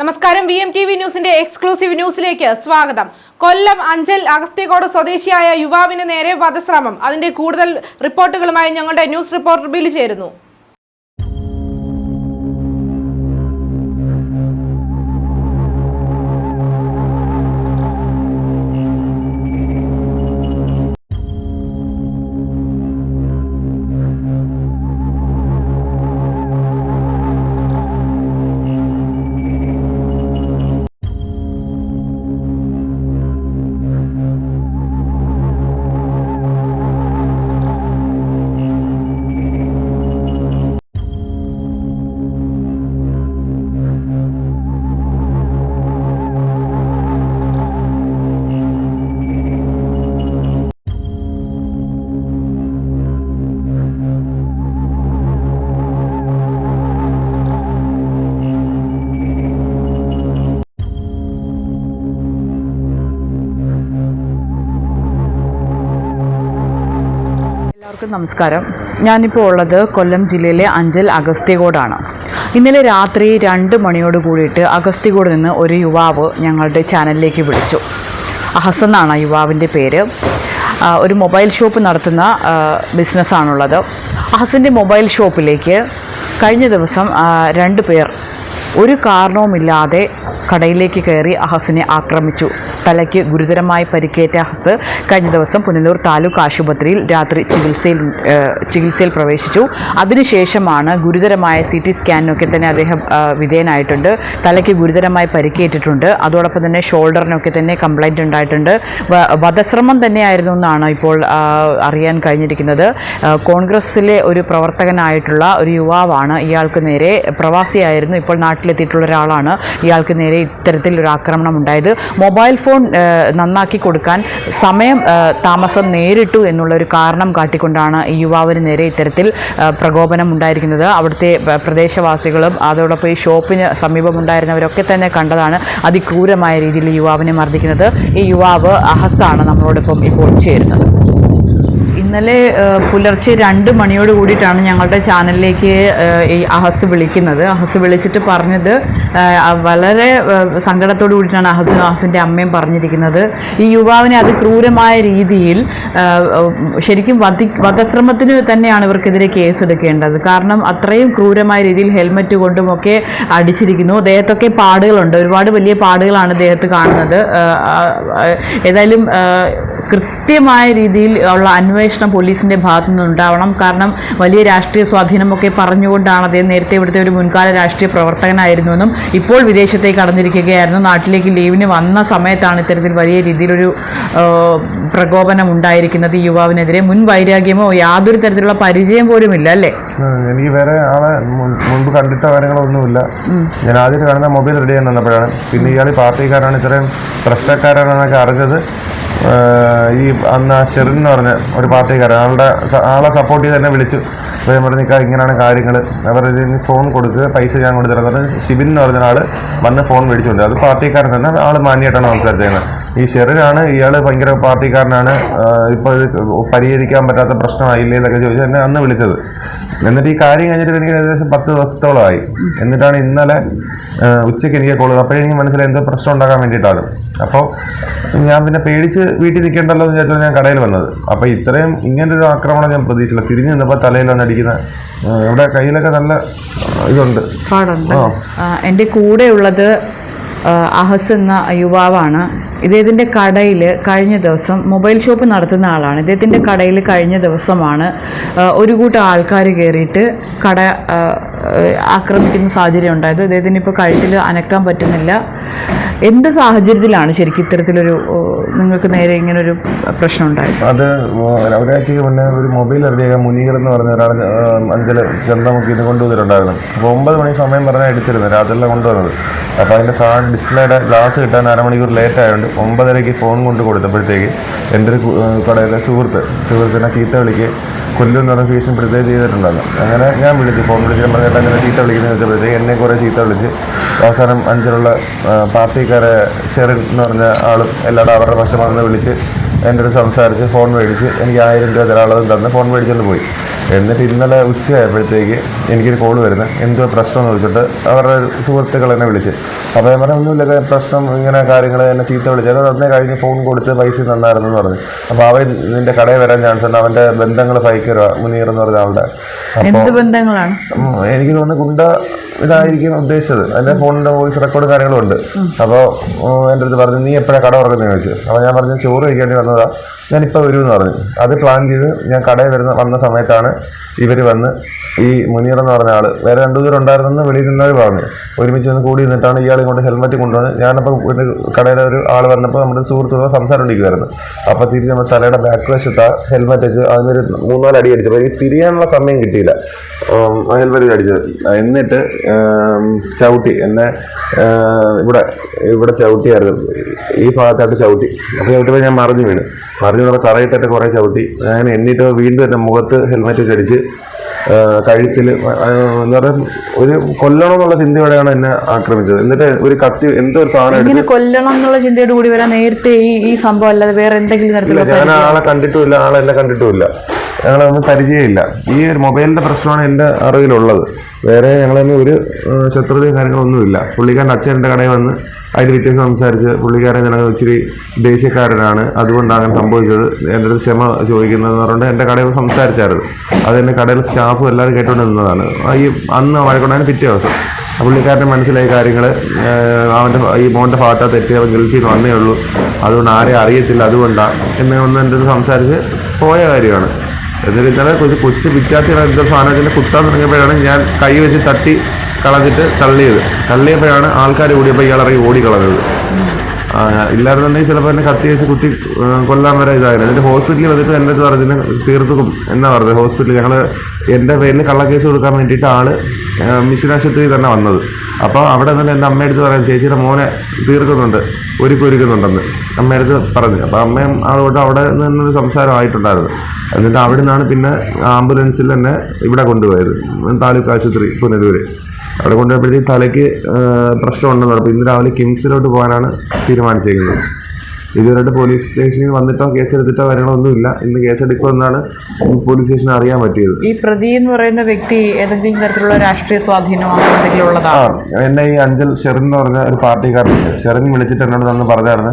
നമസ്കാരം. V M T V ന്യൂസിന്റെ exclusive ന്യൂസിലേക്ക് സ്വാഗതം. കൊല്ലം അഞ്ചൽ അഗസ്ത്യകോട് സ്വദേശിയായ യുവാവിന് നേരെ വധശ്രമം. അതിന്റെ കൂടുതൽ റിപ്പോർട്ടുകളുമായി ഞങ്ങളുടെ ന്യൂസ് റിപ്പോർട്ടർ ബിൽ ചേരുന്നു. നമസ്കാരം. ഞാനിപ്പോൾ ഉള്ളത് കൊല്ലം ജില്ലയിലെ അഞ്ചൽ അഗസ്ത്യകോടാണ്. ഇന്നലെ രാത്രി രണ്ട് മണിയോട് കൂടിയിട്ട് അഗസ്ത്യകോട് നിന്ന് ഒരു യുവാവ് ഞങ്ങളുടെ ചാനലിലേക്ക് വിളിച്ചു. അഹസ് എന്നാണ് യുവാവിന്റെ പേര്. ഒരു മൊബൈൽ ഷോപ്പ് നടത്തുന്ന ബിസിനസ്സാണുള്ളത്. അഹസിന്റെ മൊബൈൽ ഷോപ്പിലേക്ക് കഴിഞ്ഞ ദിവസം രണ്ട് പേർ ഒരു കാരണവുമില്ലാതെ കടയിലേക്ക് കയറി അഹസിനെ ആക്രമിച്ചു. തലയ്ക്ക് ഗുരുതരമായി പരിക്കേറ്റ അഹസ് കഴിഞ്ഞ ദിവസം പുനലൂർ താലൂക്ക് ആശുപത്രിയിൽ രാത്രി ചികിത്സയിൽ ചികിത്സയിൽ പ്രവേശിച്ചു. അതിനുശേഷമാണ് ഗുരുതരമായ സി ടി സ്കാനിനൊക്കെ തന്നെ അദ്ദേഹം വിധേയനായിട്ടുണ്ട്. തലയ്ക്ക് ഗുരുതരമായി പരിക്കേറ്റിട്ടുണ്ട്. അതോടൊപ്പം തന്നെ ഷോൾഡറിനൊക്കെ തന്നെ കംപ്ലൈന്റ് ഉണ്ടായിട്ടുണ്ട്. വധശ്രമം തന്നെയായിരുന്നു എന്നാണ് ഇപ്പോൾ അറിയാൻ കഴിഞ്ഞിരിക്കുന്നത്. കോൺഗ്രസ്സിലെ ഒരു പ്രവർത്തകനായിട്ടുള്ള ഒരു യുവാവാണ് ഇയാൾക്ക് നേരെ പ്രവാസിയായിരുന്നു. ഇപ്പോൾ നാട്ടിലെത്തിയിട്ടുള്ള ഒരാളാണ്. ഇയാൾക്ക് നേരെ ഇത്തരത്തിൽ ഒരു ആക്രമണം ഉണ്ടായത്. മൊബൈൽ ഫോൺ നന്നാക്കി കൊടുക്കാൻ സമയം താമസം നേരിട്ടു എന്നുള്ളൊരു കാരണം കാട്ടിക്കൊണ്ടാണ് ഈ യുവാവിന് നേരെ ഇത്തരത്തിൽ പ്രകോപനം ഉണ്ടായിരിക്കുന്നത്. അവിടുത്തെ പ്രദേശവാസികളും അതോടൊപ്പം ഈ ഷോപ്പിന് സമീപം ഉണ്ടായിരുന്നവരൊക്കെ തന്നെ കണ്ടതാണ് അതിക്രൂരമായ രീതിയിൽ യുവാവിനെ മർദ്ദിക്കുന്നത്. ഈ യുവാവ് അഹസാണ് നമ്മളോടൊപ്പം ഇപ്പോൾ ചേരുന്നത്. ഇന്നലെ പുലർച്ചെ രണ്ട് മണിയോട് കൂടിയിട്ടാണ് ഞങ്ങളുടെ ചാനലിലേക്ക് ഈ അഹസ് വിളിക്കുന്നത്. അഹസ് വിളിച്ചിട്ട് പറഞ്ഞത് വളരെ സങ്കടത്തോടു കൂടിയിട്ടാണ് അഹസൻ അഹസിന്റെ അമ്മയും പറഞ്ഞിരിക്കുന്നത്. ഈ യുവാവിനെ അത് ക്രൂരമായ രീതിയിൽ ശരിക്കും വധി വധശ്രമത്തിന് തന്നെയാണ് ഇവർക്കെതിരെ കേസെടുക്കേണ്ടത് കാരണം അത്രയും ക്രൂരമായ രീതിയിൽ ഹെൽമറ്റ് കൊണ്ടും ഒക്കെ അടിച്ചിരിക്കുന്നു. ദേഹത്തൊക്കെ പാടുകളുണ്ട്. ഒരുപാട് വലിയ പാടുകളാണ് ദേഹത്ത് കാണുന്നത്. ഏതായാലും കൃത്യമായ രീതിയിൽ ഉള്ള അന്വേഷണം പോലീസിന്റെ ഭാഗത്തു നിന്നുണ്ടാവണം കാരണം വലിയ രാഷ്ട്രീയ സ്വാധീനമൊക്കെ പറഞ്ഞുകൊണ്ടാണ് അദ്ദേഹം നേരത്തെ ഇവിടുത്തെ ഒരു മുൻകാല രാഷ്ട്രീയ പ്രവർത്തകനായിരുന്നുവെന്നും ഇപ്പോൾ വിദേശത്തേക്ക് കടന്നിരിക്കുകയായിരുന്നു. നാട്ടിലേക്ക് ലീവിന് വന്ന സമയത്താണ് ഇത്തരത്തിൽ വലിയ രീതിയിലൊരു പ്രകോപനം ഉണ്ടായിരിക്കുന്നത് ഈ യുവാവിനെതിരെ. മുൻ വൈരാഗ്യമോ യാതൊരു തരത്തിലുള്ള പരിചയം പോലും ഇല്ല അല്ലേ എനിക്ക് വേറെ ആളെ മുൻപ് കണ്ടിട്ട കാര്യങ്ങളൊന്നുമില്ല. ഞാൻ ആദ്യം കാണുന്ന മൊബൈൽ റെഡി ചെയ്യാൻ തന്നപ്പോഴാണ് പിന്നെ ഇയാൾ പാർട്ടിക്കാരാണ് ഇത്രയും പ്രശ്നക്കാരാണെന്നൊക്കെ അറിഞ്ഞത്. ഈ അന്ന് ആ ഷെറിൻ എന്ന് പറഞ്ഞ ഒരു പാർട്ടിക്കാരൻ ആളുടെ ആളെ സപ്പോർട്ട് ചെയ്ത് തന്നെ വിളിച്ചു. അപ്പോൾ നമ്മൾ നിൽക്കാം "നിക്കാ, ഇങ്ങനെയാണ് കാര്യങ്ങൾ ഇതിന് ഫോൺ കൊടുക്കുക പൈസ ഞാൻ കൊണ്ടുതരാം എന്ന് പറഞ്ഞ് ഷിബിൻ എന്ന് പറഞ്ഞ ആൾ വന്ന് ഫോൺ മേടിച്ചുകൊണ്ട് അത് പാർട്ടിക്കാരൻ തന്നെ ആൾ മാന്യമായിട്ടാണ് സംസാരിച്ചത് ഈ ഷെറിനാണ് ഇയാൾ ഭയങ്കര പാർട്ടിക്കാരനാണ്. ഇപ്പോൾ ഇത് പരിഹരിക്കാൻ പറ്റാത്ത പ്രശ്നമായില്ലേ എന്നൊക്കെ ചോദിച്ചു എന്നെ അന്ന് വിളിച്ചത്. എന്നിട്ട് ഈ കാര്യം കഴിഞ്ഞിട്ട് എനിക്ക് ഏകദേശം പത്ത് ദിവസത്തോളമായി. എന്നിട്ടാണ് ഇന്നലെ ഉച്ചയ്ക്ക് എനിക്ക് കോൾ അപ്പോഴേ എനിക്ക് മനസ്സിലായി എന്തോ പ്രശ്നം ഉണ്ടാക്കാൻ വേണ്ടിയിട്ടാണ്. അപ്പോൾ ഞാൻ പിന്നെ പേടിച്ച് വീട്ടിൽ നിൽക്കേണ്ടല്ലോ എന്ന് വിചാരിച്ചാണ് ഞാൻ കടയിൽ വന്നത്. അപ്പോൾ ഇത്രയും ഇങ്ങനെ ഒരു ആക്രമണം ഞാൻ പ്രതീക്ഷിച്ചില്ല. തിരിഞ്ഞു നിന്നപ്പോൾ തലയിലാണ് അടിക്കുന്ന ആ, ഇവിടെ കയ്യിലൊക്കെ നല്ല ഇതുണ്ട്. എന്റെ കൂടെയുള്ളത് അഹസ് എന്ന യുവാവാണ്. ഇദ്ദേഹത്തിന്റെ കടയിൽ കഴിഞ്ഞ ദിവസം മൊബൈൽ ഷോപ്പ് നടത്തുന്ന ആളാണ്. ഇദ്ദേഹത്തിന്റെ കടയിൽ കഴിഞ്ഞ ദിവസമാണ് ഒരു കൂട്ടം ആൾക്കാർ കയറിയിട്ട് കട ആക്രമിക്കുന്ന സാഹചര്യം ഉണ്ടായത്. ഇദ്ദേഹത്തിന് ഇപ്പോൾ കഴുത്തിൽ അനക്കാൻ പറ്റുന്നില്ല. എന്ത് സാഹചര്യത്തിലാണ് ശരിക്കും ഇത്തരത്തിലൊരു നിങ്ങൾക്ക് നേരെ ഇങ്ങനൊരു പ്രശ്നം ഉണ്ടായത്? അത് ഒരാഴ്ചയ്ക്ക് മുന്നേ ഒരു മൊബൈൽ അറിയ മുനീർ എന്ന് പറഞ്ഞ ഒരാൾ അഞ്ചൽ ചന്തമുക്കി ഇത് കൊണ്ടുവന്നിട്ടുണ്ടായിരുന്നു. അപ്പോൾ ഒമ്പത് മണി സമയം പറഞ്ഞാൽ എടുത്തിരുന്നു രാത്രിയിലാണ് കൊണ്ടുവന്നത്. അപ്പോൾ അതിന്റെ സാധനം ഡിസ്പ്ലേയുടെ ഗ്ലാസ് കിട്ടാൻ അരമണിക്കൂർ ലേറ്റ് ആയതുകൊണ്ട് ഒമ്പതരയ്ക്ക് ഫോൺ കൊണ്ട് കൊടുത്തപ്പോഴത്തേക്ക് എന്റെ ഒരു കടയിലെ സുഹൃത്ത് സുഹൃത്തിനെ ചീത്ത വിളിക്ക് കൊല്ലുമെന്ന് പറഞ്ഞ ഭീഷണി പ്രത്യേകം ചെയ്തിട്ടുണ്ടായിരുന്നു. അങ്ങനെ ഞാൻ വിളിച്ചു ഫോൺ വിളിച്ചിട്ട് പറഞ്ഞിട്ട് അങ്ങനെ ചീത്ത വിളിക്കുന്നത് വെച്ചപ്പോഴത്തേക്ക് എന്നെ കുറേ ചീത്ത വിളിച്ച് അവസാനം അഞ്ചിലുള്ള പാർട്ടിക്കാരെ ഷെറിൻ എന്ന് പറഞ്ഞ ആളും എല്ലാവരും അവരുടെ പക്ഷമാണെന്ന് വിളിച്ച് എന്റെ അടുത്ത് സംസാരിച്ച് ഫോൺ മേടിച്ച് എനിക്ക് ആയിരം രൂപ തരാനുള്ളതും തന്ന് ഫോൺ മേടിച്ചുകൊണ്ട് പോയി. എന്നിട്ട് ഇന്നലെ ഉച്ചയായപ്പോഴത്തേക്ക് എനിക്കൊരു കോൾ വരുന്നത് എന്തോ പ്രശ്നം എന്ന് ചോദിച്ചിട്ട് അവരുടെ സുഹൃത്തുക്കൾ എന്നെ വിളിച്ച്. അപ്പോൾ ഞാൻ പറഞ്ഞു ഒന്നുമില്ല പ്രശ്നം ഇങ്ങനെ കാര്യങ്ങൾ എന്നെ ചീത്ത വിളിച്ചത് അത് അന്നേ കഴിഞ്ഞ് ഫോൺ കൊടുത്ത് പൈസ തന്നായിരുന്നു എന്ന് പറഞ്ഞു. അപ്പോൾ അവൻ നിന്റെ കടയിൽ വരാൻ ചാൻസ് ഉണ്ട്. അവന്റെ ബന്ധങ്ങൾ ഭയങ്കര മുനീർ എന്ന് പറഞ്ഞ ആളുടെ. അപ്പോൾ ബന്ധങ്ങളാണ്? എനിക്ക് തോന്നുന്നു ഗുണ്ട ഇതായിരിക്കും ഉദ്ദേശിച്ചത്. എന്റെ ഫോണിന്റെ വോയിസ് റെക്കോർഡ് കാര്യങ്ങളും ഉണ്ട്. അപ്പോൾ എന്റെ അടുത്ത് പറഞ്ഞു നീ എപ്പോഴാണ് കട ഉറക്കുന്നത് ചോദിച്ചു. അപ്പോൾ ഞാൻ പറഞ്ഞു ചോറ് കഴിക്കേണ്ടി വന്നതാണ് ഞാനിപ്പോൾ വരുമെന്ന് പറഞ്ഞു. അത് പ്ലാൻ ചെയ്ത് ഞാൻ കടയിൽ വരുന്ന വന്ന സമയത്താണ് ഇവർ വന്ന് ഈ മുനീർ എന്ന് പറഞ്ഞ ആൾ വേറെ രണ്ടു പേർ ഉണ്ടായിരുന്നെന്ന് വെളിയിൽ നിന്നവർ പറഞ്ഞു. ഒരുമിച്ച് നിന്ന് കൂടി നിന്നിട്ടാണ് ഇയാൾ ഇങ്ങോട്ട് ഹെൽമെറ്റ് കൊണ്ടുവന്ന് ഞാനപ്പോൾ ഒരു കടയിലെ ഒരു ആൾ വന്നപ്പോൾ നമ്മുടെ സുഹൃത്തുക്കൾ സംസാരം ഉണ്ടായിരുന്നു അപ്പോൾ തിരിഞ്ഞ് നമ്മൾ തലയുടെ ബാക്ക് വശത്ത് ഹെൽമെറ്റ് വെച്ച് അതിനൊരു മൂന്നാൽ അടി അടിച്ചപ്പോൾ എനിക്ക് തിരിയാനുള്ള സമയം കിട്ടിയില്ല. ഹെൽമെറ്റ് അടിച്ചത്. എന്നിട്ട് ചവിട്ടി. എന്നെ ഇവിടെ ഇവിടെ ചവിട്ടിയായിരുന്നു. ഈ ഭാഗത്തായിട്ട് ചവിട്ടി. അപ്പോൾ ചവിട്ടിയപ്പോൾ ഞാൻ മറിഞ്ഞു വീണ്. മറിഞ്ഞു വീണപ്പോൾ കുറേ ചവിട്ടി. ഞാൻ എന്നിട്ട് വീണ്ടും എന്റെ മുഖത്ത് ഹെൽമെറ്റ് വെച്ചടിച്ച് കഴുത്തിൽ എന്താ പറയുക ഒരു കൊല്ലണം എന്നുള്ള ചിന്തയോടെയാണ് എന്നെ ആക്രമിച്ചത്. എന്നിട്ട് ഒരു കത്തി എന്തോ ഒരു സാധനം കൊല്ലണം എന്നുള്ള ചിന്തയോട് കൂടി വരാൻ നേരത്തെ ഈ ഈ സംഭവം അല്ലാതെ വേറെ എന്തെങ്കിലും തരത്തിലുള്ള ഞാൻ ആളെ കണ്ടിട്ടുമില്ല ആളെ എന്നെ കണ്ടിട്ടുമില്ല. ഞങ്ങളൊന്നും പരിചയമില്ല. ഈ ഒരു മൊബൈലിന്റെ പ്രശ്നമാണ് എന്റെ അറിവിലുള്ളത്. വേറെ തമ്മിൽ ഒരു ശത്രുതയും കാര്യങ്ങളൊന്നുമില്ല. പുള്ളിക്കാരന്റെ അച്ഛന്റെ കടയിൽ വന്ന് അതിന് വ്യത്യാസം സംസാരിച്ച് പുള്ളിക്കാരൻ ഞങ്ങൾ ഇച്ചിരി ദേഷ്യക്കാരനാണ്. അതുകൊണ്ടാണ് അങ്ങനെ സംഭവിച്ചത്. എന്റെ അടുത്ത് ക്ഷമ ചോദിക്കുന്നതെന്ന് പറഞ്ഞുകൊണ്ട് എന്റെ കടയിൽ സംസാരിച്ചായിരുന്നു. അത് എന്റെ കടയിൽ സ്റ്റാഫും എല്ലാവരും കേട്ടുകൊണ്ട് നിന്നതാണ്. ഈ അന്ന് വഴക്കൊണ്ടാണ് പിറ്റേ ദിവസം. ആ പുള്ളിക്കാരന് മനസ്സിലായ കാര്യങ്ങൾ അവന്റെ ഈ മോന്റെ ഭാഗത്താ തെറ്റി അവൻ ഗൾഫിൽ വന്നേ ഉള്ളൂ. അതുകൊണ്ട് ആരെയും അറിയത്തില്ല. അതുകൊണ്ടാണ് എന്ന് ഒന്ന് എന്റെ അടുത്ത് സംസാരിച്ച് പോയ കാര്യമാണ്. എന്നിട്ട് ഇന്നലെ ഒരു കൊച്ചു പിച്ചാത്തിയാണ് എന്തോ സാധനത്തിന്റെ കുത്താൻ തുടങ്ങിയപ്പോഴാണ് ഞാൻ കൈ വെച്ച് തട്ടി കളഞ്ഞിട്ട് തള്ളിയത്. തള്ളിയപ്പോഴാണ് ആൾക്കാർ ഓടിയപ്പോൾ ഇയാൾ ഇറങ്ങി ഓടിക്കളഞ്ഞത്. ഇല്ലായിരുന്നുണ്ടെങ്കിൽ ചിലപ്പോൾ എന്നെ കത്തി വെച്ച് കുത്തി കൊല്ലാൻ വരെ ഇതായിരുന്നു എന്നിട്ട് ഹോസ്പിറ്റലിൽ വന്നിട്ട് എന്റെ അടുത്ത് പറഞ്ഞു തീർത്തും എന്നാ പറഞ്ഞത്? ഹോസ്പിറ്റലിൽ ഞങ്ങൾ എന്റെ പേരിൽ കള്ളക്കേസ് കൊടുക്കാൻ വേണ്ടിയിട്ട് ആൾ മിഷൻ ആശുപത്രിയിൽ തന്നെ വന്നത്. അപ്പോൾ അവിടെ തന്നെ എന്റെ അമ്മയടുത്ത് പറയാം ചേച്ചിയുടെ മോനെ തീർക്കുന്നുണ്ട് ഒരുക്കി ഒരുക്കുന്നുണ്ടെന്ന് അമ്മയടുത്ത് പറഞ്ഞു. അപ്പോൾ അമ്മയും ആളോട്ട് അവിടെ നിന്നൊരു സംസാരമായിട്ടുണ്ടായിരുന്നു എന്നിട്ട് അവിടെ നിന്നാണ് പിന്നെ ആംബുലൻസിൽ തന്നെ ഇവിടെ കൊണ്ടുപോയത് താലൂക്ക് ആശുപത്രി പുനലൂര്. അവിടെ കൊണ്ടുപോയപ്പോഴത്തേക്ക് തലയ്ക്ക് പ്രശ്നമുണ്ടെന്ന് പറഞ്ഞു. അപ്പോൾ ഇന്ന് രാവിലെ കിംസിലോട്ട് പോകാനാണ് തീരുമാനിച്ചേക്കുന്നത്. ഇതുവരെയായിട്ട് പോലീസ് സ്റ്റേഷനിൽ വന്നിട്ടോ കേസ് എടുത്തിട്ടോ കാര്യങ്ങളൊന്നുമില്ല ഇന്ന് കേസെടുക്കുമെന്നാണ് പോലീസ് സ്റ്റേഷൻ അറിയാൻ പറ്റിയത്. ഈ പ്രതി എന്ന് പറയുന്ന വ്യക്തി ഏതെങ്കിലും തരത്തിലുള്ള രാഷ്ട്രീയ സ്വാധീനമാണ് ആ എന്നെ ഈ അഞ്ചൽ ഷെറിൻ എന്ന് പറഞ്ഞ ഒരു പാർട്ടിക്കാരനുണ്ട് ഷെറിൻ വിളിച്ചിട്ട് എന്നോട് തന്നെ പറഞ്ഞായിരുന്നു.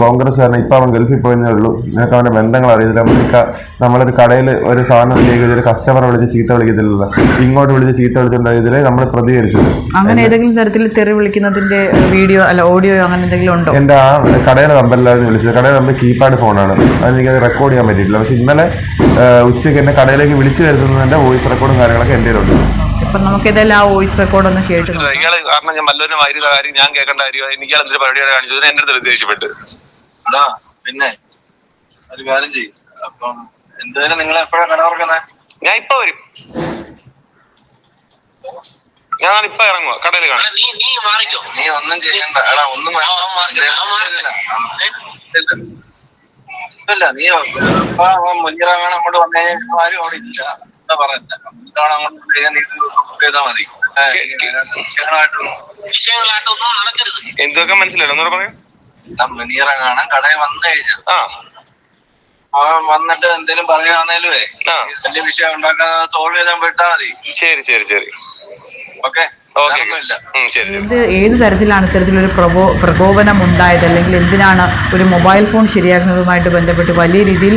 കോൺഗ്രസ്സുകാരൻ ഇപ്പം അവൻ ഗൾഫിൽ പോയെന്നേ ഉള്ളൂ. നിനക്ക് അവന്റെ ബന്ധങ്ങൾ അറിയത്തില്ല. നമ്മൾ ഈ ക- നമ്മളൊരു കടയിൽ ഒരു സാധനം ഇല്ലെങ്കിൽ ഒരു കസ്റ്റമറെ വിളിച്ച് ചീത്ത വിളിക്കത്തില്ലല്ലോ. ഇങ്ങോട്ട് വിളിച്ച് ചീത്ത വിളിച്ചിട്ടുണ്ടെങ്കിൽ നമ്മൾ പ്രതികരിച്ചത് അങ്ങനെ ഏതെങ്കിലും തരത്തിൽ തെറി വിളിക്കുന്നതിന്റെ വീഡിയോ അല്ല ഓഡിയോ അങ്ങനെ എന്തെങ്കിലും ഉണ്ടോ? എന്റെ ആ കടയുടെ നമ്പറിലായിരുന്നു വിളിച്ചത്. കടയുടെ നമ്പർ കീപാഡ് ഫോണാണ്. അതെനിക്കത് റെക്കോർഡ് ചെയ്യാൻ പറ്റിയിട്ടില്ല. പക്ഷെ ഇന്നലെ ഉച്ചയ്ക്ക് എന്നെ കടയിലേക്ക് വിളിച്ചു വരുത്തുന്നതിന്റെ വോയിസ് റെക്കോർഡും കാര്യങ്ങളൊക്കെ എന്റെ ഉണ്ട് നമുക്ക് ഏതായാലും വോയിസ് റെക്കോർഡ് ഒന്ന് കേട്ടു. ഇയാൾ കാരണം ഞാൻ വല്ലവരും ആയിരുന്ന കാര്യം ഞാൻ കേൾക്കേണ്ട കാര്യം എനിക്ക് എന്തൊരു പരിപാടിയാണ് കാണിച്ചത് എന്റെ അടുത്ത് ദേഷ്യപ്പെട്ട് അതാ പിന്നെ ഒരു കാര്യം ചെയ്യും. അപ്പം എന്തായാലും നിങ്ങൾ എപ്പോഴാ കട തുറക്കുന്നത് ഞാൻ ഇപ്പൊ വരും. ഞാൻ ഇപ്പൊ ഇറങ്ങുക കടയിൽ കാണാം. നീ നീ മാറിക്കോ. നീ ഒന്നും ചെയ്യണ്ട. എടാ ഒന്നും ഇല്ല. നീ ഇപ്പൊ മുന്നിറങ്ങാൻ അങ്ങോട്ട് വന്നു കഴിഞ്ഞാൽ ആരും അവിടെ ഇല്ല. എന്താ പറയുന്നത് അങ്ങോട്ട് ചെയ്യാൻ നീ ബുക്ക് ചെയ്താൽ മതി. ഏ, വിഷയങ്ങളായിട്ടും വിഷയങ്ങളായിട്ടൊന്നും നടക്കരുത്. എന്തൊക്കെ മനസ്സിലായില്ല ഒന്നുകൂടെ പറയാം. മുന്നിറങ്ങാണ് കടയിൽ വന്നു കഴിഞ്ഞാൽ ആ. അവൻ വന്നിട്ട് എന്തെങ്കിലും പറയുകയാണേലും. വലിയ വിഷയം ഉണ്ടാക്കാൻ സോൾവ് ചെയ്താൽ വിട്ടാ മതി. ശരി ശരി ശരി. ഓക്കെ? ഏത് തരത്തിലാണ് ഇത്തരത്തിലൊരു പ്രകോ പ്രകോപനം ഉണ്ടായത് അല്ലെങ്കിൽ എന്തിനാണ് ഒരു മൊബൈൽ ഫോൺ ശരിയാക്കുന്നതുമായിട്ട് ബന്ധപ്പെട്ട് വലിയ രീതിയിൽ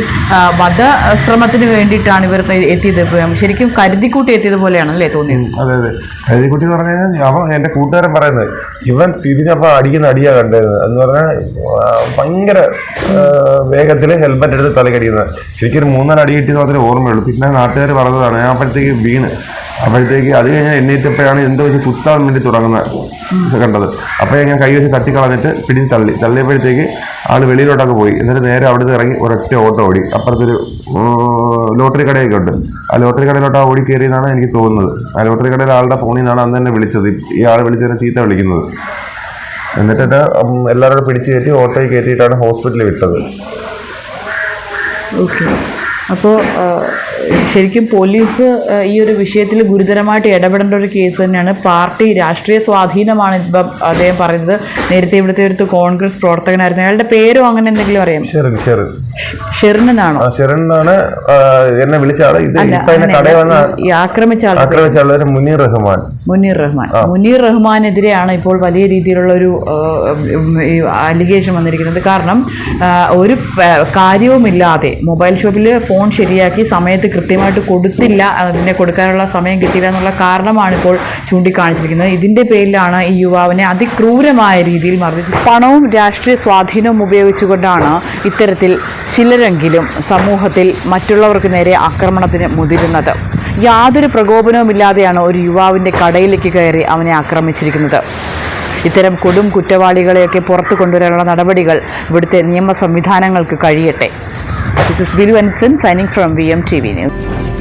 വധശ്രമത്തിന് വേണ്ടിയിട്ടാണ് ഇവർ എത്തിയത്? ശരിക്കും കരുതിക്കൂട്ടി എത്തിയത് പോലെയാണ് അല്ലേ തോന്നിയത് അതെ അതെ. കരുതിക്കുട്ടി എന്ന് പറഞ്ഞു കഴിഞ്ഞാൽ അവൻ എന്റെ കൂട്ടുകാരൻ പറയുന്നത് ഇവൻ തിരിഞ്ഞപ്പോൾ അടിക്കുന്ന അടിയാ കണ്ടത് എന്ന് പറഞ്ഞാൽ ഭയങ്കര വേഗത്തിൽ ഹെൽമെറ്റ് എടുത്ത് തലക്കടിക്കുന്നത് എനിക്കൊരു മൂന്നാൽ അടി കിട്ടിയെന്ന് മാത്രമേ ഓർമ്മയുള്ളൂ. പിന്നെ നാട്ടുകാർ പറഞ്ഞതാണ് ഞാൻ അപ്പോഴത്തേക്ക് വീണ്. അപ്പോഴത്തേക്ക് അത് കഴിഞ്ഞാൽ എണ്ണീറ്റപ്പോഴാണ് എന്തോ വെച്ച് കുത്താൻ വേണ്ടി തുടങ്ങുന്നത് കണ്ടത്. അപ്പോൾ ഞാൻ കൈ വെച്ച് തട്ടിക്കളഞ്ഞിട്ട് പിടിച്ച് തള്ളി. തള്ളിയപ്പോഴത്തേക്ക് ആൾ വെളിയിലോട്ടൊക്കെ പോയി. എന്നിട്ട് നേരെ അവിടെ നിന്ന് ഇറങ്ങി ഒരൊറ്റ ഓട്ടോ ഓടി. അപ്പുറത്തൊരു ലോട്ടറി കടയൊക്കെ ഉണ്ട്. ആ ലോട്ടറി കടയിലോട്ട് ആ ഓടി കയറിയെന്നാണ് എനിക്ക് തോന്നുന്നത്. ആ ലോട്ടറി കടയിൽ ആളുടെ ഫോണിൽ നിന്നാണ് അന്ന് തന്നെ വിളിച്ചത്. ഈ ആൾ വിളിച്ചതിനെ ചീത്ത വിളിക്കുന്നത്. എന്നിട്ട് എല്ലാവരോടും പിടിച്ച് കയറ്റി ഓട്ടോയിൽ കയറ്റിയിട്ടാണ് ഹോസ്പിറ്റലിൽ വിട്ടത്. ഓക്കെ. അപ്പോൾ ശരിക്കും പോലീസ് ഈ ഒരു വിഷയത്തിൽ ഗുരുതരമായിട്ട് ഇടപെടേണ്ട ഒരു കേസ് തന്നെയാണ്. പാർട്ടി രാഷ്ട്രീയ സ്വാധീനമാണ് ഇപ്പം അദ്ദേഹം പറയുന്നത്. നേരത്തെ ഇവിടുത്തെ ഒരു കോൺഗ്രസ് പ്രവർത്തകനായിരുന്നു. അയാളുടെ പേരോ അങ്ങനെ എന്തെങ്കിലും അറിയാം ഷെറിൻ ഷെറിൻ. ആ ഷെറിൻ എന്നാണ് എന്നെ വിളിച്ച ആൾ. ഇത് ആക്രമിച്ച ആൾ ആക്രമിച്ച ആൾ മുനീർ റഹ്മാൻ. മുനീർ റഹ്മാൻ. മുനീർ റഹ്മാനെതിരെയാണ് ഇപ്പോൾ വലിയ രീതിയിലുള്ള ഒരു അലിഗേഷൻ വന്നിരിക്കുന്നത്. കാരണം ഒരു കാര്യവുമില്ലാതെ മൊബൈൽ ഷോപ്പിൽ ഫോൺ ശരിയാക്കി സമയത്ത് കൃത്യമായിട്ട് കൊടുത്തില്ല. അതിനെ കൊടുക്കാനുള്ള സമയം കിട്ടിയില്ല എന്നുള്ള കാരണമാണ് ഇപ്പോൾ ചൂണ്ടിക്കാണിച്ചിരിക്കുന്നത്. ഇതിന്റെ പേരിലാണ് ഈ യുവാവിനെ അതിക്രൂരമായ രീതിയിൽ മർദ്ദിച്ചത്. പണവും രാഷ്ട്രീയ സ്വാധീനവും ഉപയോഗിച്ചുകൊണ്ടാണ് ഇത്തരത്തിൽ ചിലരെങ്കിലും സമൂഹത്തിൽ മറ്റുള്ളവർക്ക് നേരെ ആക്രമണത്തിന് മുതിരുന്നത്. യാതൊരു പ്രകോപനവുമില്ലാതെയാണ് ഒരു യുവാവിന്റെ കടയിലേക്ക് കയറി അവനെ ആക്രമിച്ചിരിക്കുന്നത്. ഇത്തരം കൊടും കുറ്റവാളികളെയൊക്കെ പുറത്തു കൊണ്ടുവരാനുള്ള നടപടികൾ ഇവിടുത്തെ നിയമ സംവിധാനങ്ങൾക്ക് കഴിയട്ടെ. This is Bilu Anson signing from VMTV News.